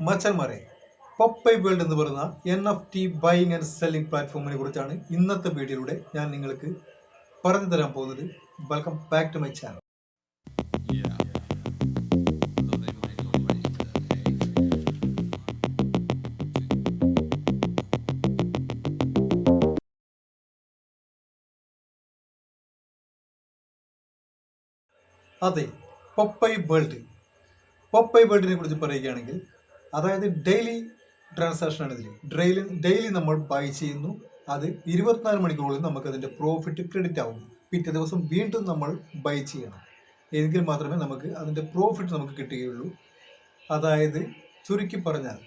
മച്ചന്മാരെ പപ്പൈ വേൾഡ് എന്ന് പറയുന്ന N F T buying and selling പ്ലാറ്റ്ഫോമിനെ കുറിച്ചാണ് ഇന്നത്തെ വീഡിയോയിലൂടെ ഞാൻ നിങ്ങൾക്ക് പറഞ്ഞു തരാൻ പോകുന്നത് welcome back to my channel. അതെ പപ്പൈ വേൾഡ് പപ്പൈ വേൾഡിനെ കുറിച്ച് പറയുകയാണെങ്കിൽ അതായത് ഡെയിലി ട്രാൻസാക്ഷൻ ആണ് ഇതിൽ ഡെയിലി ഡെയിലി നമ്മൾ ബൈ ചെയ്യുന്നു. അത് ഇരുപത്തിനാല് മണിക്കൂറിൽ നമുക്ക് അതിന്റെ പ്രോഫിറ്റ് ക്രെഡിറ്റ് ആവും. പിറ്റേ ദിവസം വീണ്ടും നമ്മൾ ബൈ ചെയ്യണം. എങ്കിൽ മാത്രമേ നമുക്ക് അതിന്റെ പ്രോഫിറ്റ് നമുക്ക് കിട്ടുകയുള്ളൂ. അതായത് ചുരുക്കി പറഞ്ഞാൽ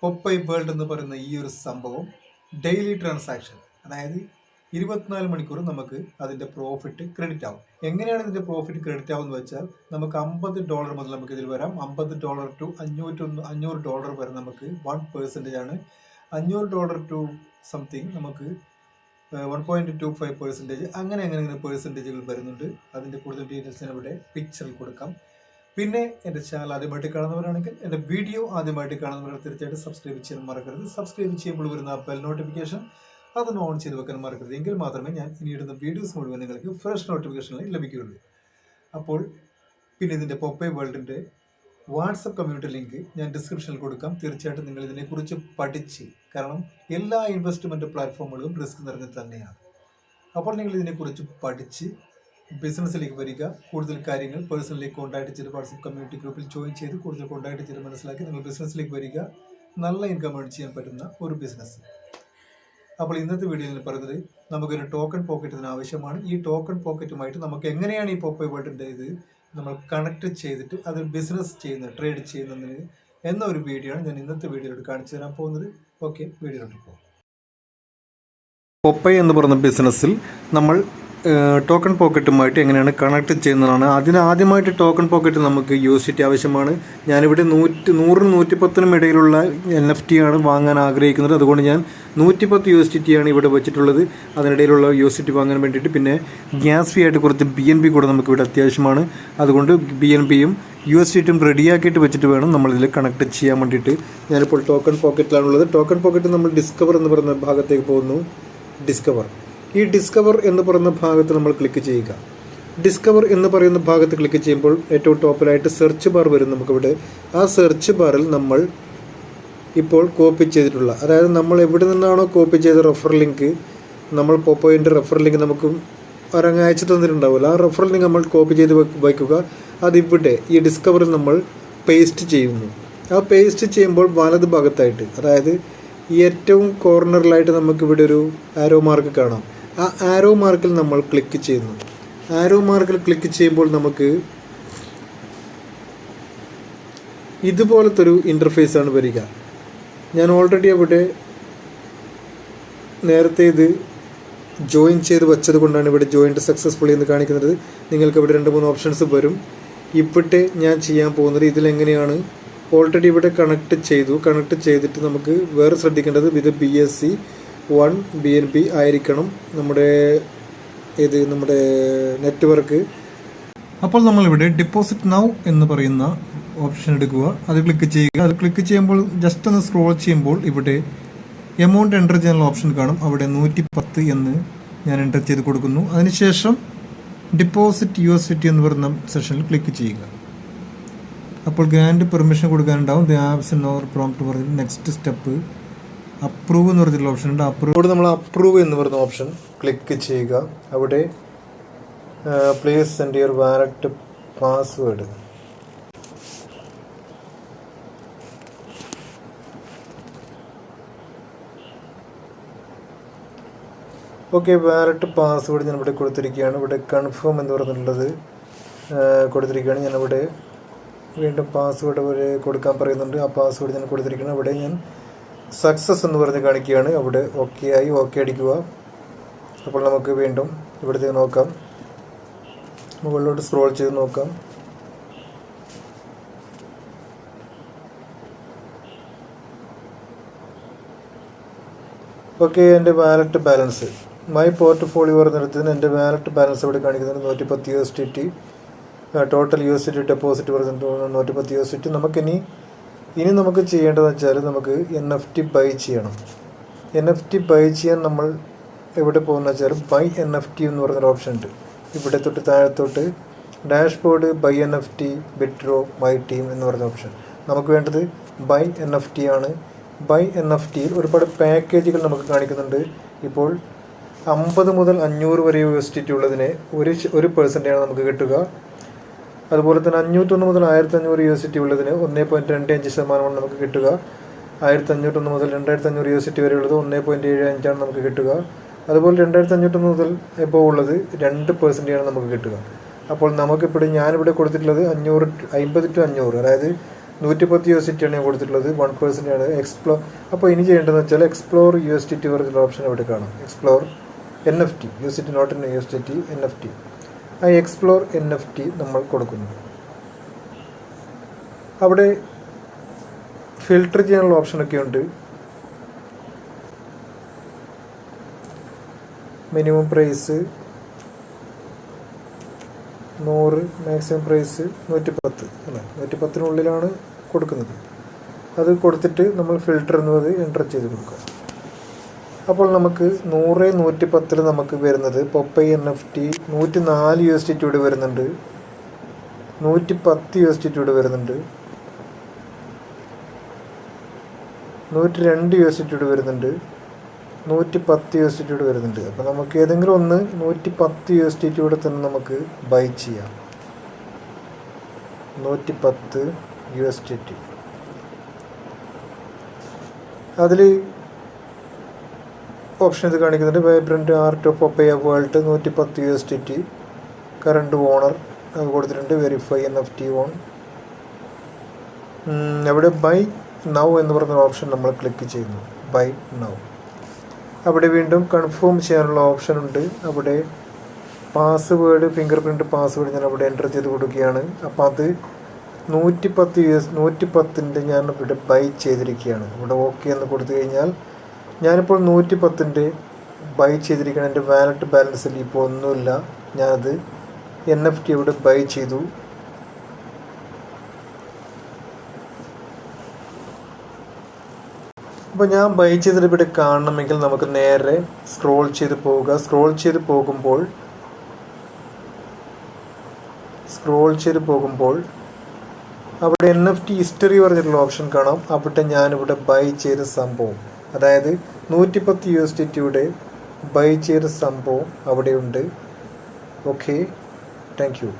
പൊപ്പൈ വേൾഡ് എന്ന് പറയുന്ന ഈ ഒരു സംഭവം ഡെയിലി ട്രാൻസാക്ഷൻ അതായത് ഇരുപത്തിനാല് മണിക്കൂർ നമുക്ക് അതിന്റെ പ്രോഫിറ്റ് ക്രെഡിറ്റ് ആവും. എങ്ങനെയാണ് ഇതിന്റെ പ്രോഫിറ്റ് ക്രെഡിറ്റ് ആവുമെന്ന് വെച്ചാൽ നമുക്ക് അമ്പത് ഡോളർ മുതൽ നമുക്ക് ഇതിൽ വരാം. അമ്പത് ഡോളർ ടു അഞ്ഞൂറ്റൊന്ന് അഞ്ഞൂറ് ഡോളർ വരെ നമുക്ക് വൺ പെർസെന്റേജ് ആണ്. അഞ്ഞൂറ് ഡോളർ ടു സംതിങ് നമുക്ക് one point two five percentage അങ്ങനെ അങ്ങനെ അങ്ങനെ പെർസെന്റേജുകൾ വരുന്നുണ്ട്. അതിന്റെ കൂടുതൽ ഡീറ്റെയിൽസ് ഞാൻ ഇവിടെ പിക്ചറിൽ കൊടുക്കാം. പിന്നെ എന്റെ ചാനൽ ആദ്യമായിട്ട് കാണുന്നവരാണെങ്കിൽ എന്റെ വീഡിയോ ആദ്യമായിട്ട് കാണുന്നവർ തീർച്ചയായിട്ടും സബ്സ്ക്രൈബ് ചെയ്യാൻ മറക്കരുത്. സബ്സ്ക്രൈബ് ചെയ്യുമ്പോൾ വരുന്ന ബെൽ നോട്ടിഫിക്കേഷൻ അതൊന്ന് ഓൺ ചെയ്ത് വെക്കാൻ മറക്കരുത്. എങ്കിൽ മാത്രമേ ഞാൻ ഇനി ഇടുന്ന വീഡിയോസ് മുഴുവൻ നിങ്ങൾക്ക് ഫ്രഷ് നോട്ടിഫിക്കേഷനിൽ ലഭിക്കുകയുള്ളൂ. അപ്പോൾ പിന്നെ ഇതിന്റെ പൊപ്പേ വേൾഡിന്റെ വാട്സപ്പ് കമ്മ്യൂണിറ്റി ലിങ്ക് ഞാൻ ഡിസ്ക്രിപ്ഷനിൽ കൊടുക്കാം. തീർച്ചയായിട്ടും നിങ്ങൾ ഇതിനെക്കുറിച്ച് പഠിച്ച് കാരണം എല്ലാ ഇൻവെസ്റ്റ്മെന്റ് പ്ലാറ്റ്ഫോമുകളും റിസ്ക് നിറഞ്ഞത് തന്നെയാണ്. അപ്പോൾ നിങ്ങൾ ഇതിനെക്കുറിച്ച് പഠിച്ച് ബിസിനസ്സിലേക്ക് വരിക. കൂടുതൽ കാര്യങ്ങൾ പേഴ്സണലി കോൺടാക്ട് ചെയ്ത് വാട്സപ്പ് കമ്മ്യൂണിറ്റി ഗ്രൂപ്പിൽ ജോയിൻ ചെയ്ത് കൂടുതൽ കോൺടാക്ട് ചെയ്ത് മനസ്സിലാക്കി നിങ്ങൾ ബിസിനസ്സിലേക്ക് വരിക. നല്ല ഇൻകം ഏൺ ചെയ്യാൻ പറ്റുന്ന ഒരു ബിസിനസ് അപ്പോൾ ഇന്നത്തെ വീഡിയോയിൽ പറയുന്നത് നമുക്കൊരു ടോക്കൺ പോക്കറ്റ് ഇതിന് ആവശ്യമാണ്. ഈ ടോക്കൺ പോക്കറ്റുമായിട്ട് നമുക്ക് എങ്ങനെയാണ് ഈ പോപ്പൈ വേൾഡിന്റെ ഇത് നമ്മൾ കണക്ട് ചെയ്തിട്ട് അത് ബിസിനസ് ചെയ്യുന്ന ട്രേഡ് ചെയ്യുന്നതിന് എന്ന ഒരു വീഡിയോ ആണ് ഞാൻ ഇന്നത്തെ വീഡിയോയിലോട്ട് കാണിച്ചു തരാൻ പോകുന്നത്. ഓക്കെ വീഡിയോയിലോട്ട് പോകും. പൊപ്പൈ എന്ന് പറയുന്ന ബിസിനസ്സിൽ നമ്മൾ ടോക്കൺ പോക്കറ്റുമായിട്ട് എങ്ങനെയാണ് കണക്ട് ചെയ്യുന്നതാണ്. അതിന് ആദ്യമായിട്ട് ടോക്കൺ പോക്കറ്റ് നമുക്ക് യൂസിറ്റി ആവശ്യമാണ്. ഞാനിവിടെ നൂറ്റി നൂറിനും നൂറ്റിപ്പത്തിനും ഇടയിലുള്ള എൻ എഫ് ടി ആണ് വാങ്ങാൻ ആഗ്രഹിക്കുന്നത്. അതുകൊണ്ട് ഞാൻ നൂറ്റിപ്പത്ത് ടി ആണ് ഇവിടെ വെച്ചിട്ടുള്ളത്. അതിനിടയിലുള്ള യു എസ് ടി വാങ്ങാൻ വേണ്ടിയിട്ട് പിന്നെ ഗ്യാസ് ഫീ ആയിട്ട് കുറച്ച് ബി എൻ പി കൂടെ നമുക്ക് ഇവിടെ അത്യാവശ്യമാണ്. അതുകൊണ്ട് ബി എൻ പിയും യു എസ് ടിയും റെഡിയാക്കിയിട്ട് വെച്ചിട്ട് വേണം നമ്മളിതിൽ കണക്ട് ചെയ്യാൻ വേണ്ടിയിട്ട്. ഞാനിപ്പോൾ ടോക്കൺ പോക്കറ്റിലാണുള്ളത് ടോക്കൺ പോക്കറ്റ് നമ്മൾ ഡിസ്കവർ എന്ന് പറയുന്ന ഭാഗത്തേക്ക് പോകുന്നു. ഡിസ്കവർ ഈ ഡിസ്കവർ എന്ന് പറയുന്ന ഭാഗത്ത് നമ്മൾ ക്ലിക്ക് ചെയ്യുക. ഡിസ്കവർ എന്ന് പറയുന്ന ഭാഗത്ത് ക്ലിക്ക് ചെയ്യുമ്പോൾ ഏറ്റവും ടോപ്പിലായിട്ട് സെർച്ച് ബാർ വരും നമുക്കിവിടെ. ആ സെർച്ച് ബാറിൽ നമ്മൾ ഇപ്പോൾ കോപ്പി ചെയ്തിട്ടുള്ള അതായത് നമ്മൾ എവിടെ നിന്നാണോ കോപ്പി ചെയ്ത റെഫർ ലിങ്ക് നമ്മൾ പോപ്പോയിന്റെ റെഫർ ലിങ്ക് നമുക്ക് ഒരങ്ങയച്ചു തന്നിട്ടുണ്ടാവില്ല ആ റെഫർ ലിങ്ക് നമ്മൾ കോപ്പി ചെയ്ത് വയ്ക്കുക. അതിവിടെ ഈ ഡിസ്കവറിൽ നമ്മൾ പേസ്റ്റ് ചെയ്യുന്നു. ആ പേസ്റ്റ് ചെയ്യുമ്പോൾ വലത് ഭാഗത്തായിട്ട് അതായത് ഏറ്റവും കോർണറിലായിട്ട് നമുക്കിവിടെ ഒരു ആരോ മാർക്ക് കാണാം. ആ ആരോ മാർക്കിൽ നമ്മൾ ക്ലിക്ക് ചെയ്യുന്നു. ആരോ മാർക്കിൽ ക്ലിക്ക് ചെയ്യുമ്പോൾ നമുക്ക് ഇതുപോലത്തെ ഒരു ഇന്റർഫേസ് ആണ് വരിക. ഞാൻ ഓൾറെഡി അവിടെ നേരത്തെ ഇത് ജോയിൻ ചെയ്ത് വെച്ചത് കൊണ്ടാണ് ഇവിടെ ജോയിന്റ് സക്സസ്ഫുള്ളി എന്ന് കാണിക്കുന്നത്. നിങ്ങൾക്ക് ഇവിടെ രണ്ട് മൂന്ന് ഓപ്ഷൻസ് വരും. ഇവിടെ ഞാൻ ചെയ്യാൻ പോകുന്നത് ഇതിലെങ്ങനെയാണ്? ഓൾറെഡി ഇവിടെ കണക്ട് ചെയ്തു. കണക്ട് ചെയ്തിട്ട് നമുക്ക് വേറെ ശ്രദ്ധിക്കേണ്ടത് with B S C one B N P ആയിരിക്കണം നമ്മുടെ ഇത് നമ്മുടെ നെറ്റ്വർക്ക്. അപ്പോൾ നമ്മളിവിടെ ഡിപ്പോസിറ്റ് നൗ എന്ന് പറയുന്ന ഓപ്ഷൻ എടുക്കുക. അത് ക്ലിക്ക് ചെയ്യുക. അത് ക്ലിക്ക് ചെയ്യുമ്പോൾ ജസ്റ്റ് ഒന്ന് സ്ക്രോൾ ചെയ്യുമ്പോൾ ഇവിടെ എമൗണ്ട് എന്റർ ചെയ്യാനുള്ള ഓപ്ഷൻ കാണും. അവിടെ നൂറ്റി പത്ത് എന്ന് ഞാൻ എന്റർ ചെയ്ത് കൊടുക്കുന്നു. അതിനുശേഷം ഡിപ്പോസിറ്റ് യു എസ് സിറ്റി എന്ന് പറയുന്ന സെഷനിൽ ക്ലിക്ക് ചെയ്യുക. അപ്പോൾ ഗ്രാൻഡ് പെർമിഷൻ കൊടുക്കാനുണ്ടാവും. ദ ആപ്സ് നോർ പ്രോംപ്റ്റ് പറഞ്ഞിട്ട് നെക്സ്റ്റ് സ്റ്റെപ്പ് അപ്രൂവ് എന്ന് പറഞ്ഞിട്ടുള്ള ഓപ്ഷൻ ഉണ്ട്. അപ്രൂവ് ഇവിടെ നമ്മൾ അപ്രൂവ് എന്ന് പറയുന്ന ഓപ്ഷൻ ക്ലിക്ക് ചെയ്യുക. അവിടെ please send your wallet password okay wallet password ഞാൻ ഇവിടെ കൊടുത്തിരിക്കുകയാണ്. ഇവിടെ കൺഫേം എന്ന് പറഞ്ഞിട്ടുള്ളത് കൊടുത്തിരിക്കുകയാണ്. ഞാനിവിടെ വീണ്ടും പാസ്വേഡ് കൊടുക്കാൻ പറയുന്നുണ്ട്. ആ പാസ്വേഡ് ഞാൻ കൊടുത്തിരിക്കണം ഇവിടെ ഞാൻ സക്സസ് എന്ന് പറഞ്ഞ് കാണിക്കുകയാണ്. അവിടെ ഓക്കെ ആയി ഓക്കെ അടിക്കുക. അപ്പോൾ നമുക്ക് വീണ്ടും ഇവിടുത്തെ നോക്കാം. മുകളിലോട്ട് സ്ക്രോൾ ചെയ്ത് നോക്കാം. ഓക്കെ എന്റെ വാലറ്റ് ബാലൻസ് മൈ പോർട്ട്ഫോളിയോ പറഞ്ഞിടത്തിന് എന്റെ വാലറ്റ് ബാലൻസ് ഇവിടെ കാണിക്കുന്നത് നൂറ്റി പത്ത് U S T T total U S T deposit പറഞ്ഞിട്ട് നൂറ്റി പത്ത് യു എസ് ടി നമുക്കിനി ഇനി നമുക്ക് ചെയ്യേണ്ടതെന്ന് വെച്ചാൽ നമുക്ക് എൻ എഫ് ടി ബൈ ചെയ്യണം. എൻ എഫ് ടി ബൈ ചെയ്യാൻ നമ്മൾ എവിടെ പോകുന്ന വെച്ചാൽ ബൈ എൻ എഫ് ടി എന്ന് പറഞ്ഞൊരു ഓപ്ഷൻ ഉണ്ട്. ഇവിടെ തൊട്ട് താഴത്തോട്ട് dashboard buy N F T ബിട്രോ my team എന്ന് പറഞ്ഞ ഓപ്ഷൻ നമുക്ക് വേണ്ടത് ബൈ എൻ എഫ് ടി ആണ്. ബൈ എൻ എഫ് ടിയിൽ ഒരുപാട് പാക്കേജുകൾ നമുക്ക് കാണിക്കുന്നുണ്ട്. ഇപ്പോൾ അമ്പത് മുതൽ അഞ്ഞൂറ് വരെ യൂണിവേഴ്സിറ്റി ഉള്ളതിന് ഒരു ഒരു പെർസെന്റാണ് നമുക്ക് കിട്ടുക. അതുപോലെ തന്നെ അഞ്ഞൂറ്റൊന്ന് മുതൽ ആയിരത്തി അഞ്ഞൂറ് യു എസ് സിറ്റി ഉള്ളതിന് ഒന്നേ പോയിന്റ് രണ്ട് അഞ്ച് ശതമാനമാണ് നമുക്ക് കിട്ടുക. ആയിരത്തി അഞ്ഞൂറ്റൊന്ന് മുതൽ രണ്ടായിരത്തി അഞ്ഞൂറ് യു എസ് സിറ്റി വരെ ഉള്ളത് ഒന്നേ പോയിന്റ് ഏഴ് അഞ്ചാണ് നമുക്ക് കിട്ടുക. അതുപോലെ രണ്ടായിരത്തി അഞ്ഞൂറ്റൊന്ന് മുതൽ ഇപ്പോൾ ഉള്ളത് രണ്ട് പെർസെന്റേജാണ് നമുക്ക് കിട്ടുക. അപ്പോൾ നമുക്കിപ്പോൾ ഞാനിവിടെ കൊടുത്തിട്ടുള്ളത് അഞ്ഞൂറ് അമ്പത് ടു അഞ്ഞൂറ് അതായത് നൂറ്റിപ്പത്ത് യു എസ് ടി ആണ് ഞാൻ കൊടുത്തിട്ടുള്ളത്. വൺ പെർസെന്റ് ആണ്. എക്സ്പ്ലോ അപ്പോൾ ഇനി ചെയ്യേണ്ടതെന്ന് വെച്ചാൽ explore U S T T പറഞ്ഞിട്ടുള്ള ഓപ്ഷൻ ഇവിടെ കാണാം. Explore N F T U S T not U S T N F T explore N F T നമ്മൾ കൊടുക്കുന്നു. അവിടെ ഫിൽട്ടർ ചെയ്യാനുള്ള ഓപ്ഷനൊക്കെ ഉണ്ട്. മിനിമം പ്രൈസ് നൂറ് മാക്സിമം പ്രൈസ് നൂറ്റി പത്ത് അല്ല? നൂറ്റി പത്തിനുള്ളിലാണ് കൊടുക്കുന്നത്. അത് കൊടുത്തിട്ട് നമ്മൾ ഫിൽട്ടർ എന്നത് എന്റർ ചെയ്ത് കൊടുക്കുക. അപ്പോൾ നമുക്ക് നൂറ് നൂറ്റി പത്തിൽ നമുക്ക് വരുന്നത് പൊപ്പൈ എൻ എഫ് ടി നൂറ്റി നാല് യു എസ് ടി ഇവിടെ വരുന്നുണ്ട്. നൂറ്റി പത്ത് യു എസ് ടി ഇവിടെ വരുന്നുണ്ട്. നൂറ്റി രണ്ട് യു എസ് ടി ഇവിടെ വരുന്നുണ്ട്. നൂറ്റി പത്ത് യു എസ് ടി ഇവിടെ വരുന്നുണ്ട്. അപ്പോൾ നമുക്ക് ഏതെങ്കിലും ഒന്ന് നൂറ്റി പത്ത് യു എസ് ടി ടൂടെ തന്നെ നമുക്ക് ബൈ ചെയ്യാം. നൂറ്റി പത്ത് യു എസ് ടി. ടി അതിൽ ഓപ്ഷൻ ഇത് കാണിക്കുന്നുണ്ട്. വൈബ്രന്റ് ആർട്ട് ഓഫ് ഒപ്പയ വേൾഡ് നൂറ്റി പത്ത് U S T T current owner അത് കൊടുത്തിട്ടുണ്ട് verify N F T on അവിടെ ബൈ നൗ എന്ന് പറഞ്ഞ ഓപ്ഷൻ നമ്മൾ ക്ലിക്ക് ചെയ്യുന്നു. ബൈ നൗ അവിടെ വീണ്ടും കൺഫേം ചെയ്യാനുള്ള ഓപ്ഷൻ ഉണ്ട്. അവിടെ പാസ്വേഡ് ഫിംഗർ പ്രിന്റ് പാസ്വേഡ് ഞാൻ അവിടെ എന്റർ ചെയ്ത് കൊടുക്കുകയാണ്. അപ്പോൾ അത് നൂറ്റി പത്ത് യു എസ് നൂറ്റി പത്തിന്റെ ഞാൻ ഇവിടെ ബൈ ചെയ്തിരിക്കുകയാണ്. ഇവിടെ ഓക്കെ എന്ന് കൊടുത്തു കഴിഞ്ഞാൽ ഞാനിപ്പോൾ നൂറ്റി പത്തിന്റെ ബൈ ചെയ്തിരിക്കുന്ന എന്റെ വാലറ്റ് ബാലൻസിൽ ഇപ്പോൾ ഒന്നുമില്ല. ഞാനത് എൻ എഫ് ടി ഇവിടെ ബൈ ചെയ്തു. അപ്പോൾ ഞാൻ ബൈ ചെയ്തിട്ട് ഇവിടെ കാണണമെങ്കിൽ നമുക്ക് നേരെ സ്ക്രോൾ ചെയ്ത് പോവുക. സ്ക്രോൾ ചെയ്ത് പോകുമ്പോൾ സ്ക്രോൾ ചെയ്ത് പോകുമ്പോൾ അവിടെ എൻ എഫ് ടി ഹിസ്റ്ററി പറഞ്ഞിട്ടുള്ള ഓപ്ഷൻ കാണാം. അവിടെ ഞാനിവിടെ ബൈ ചെയ്ത സംഭവം. അതായത് നൂറ്റിപ്പത്ത് യു എസ് ടി ടിയുടെ ബൈ ചെയ്ത സംഭവം അവിടെയുണ്ട്. Okay thank you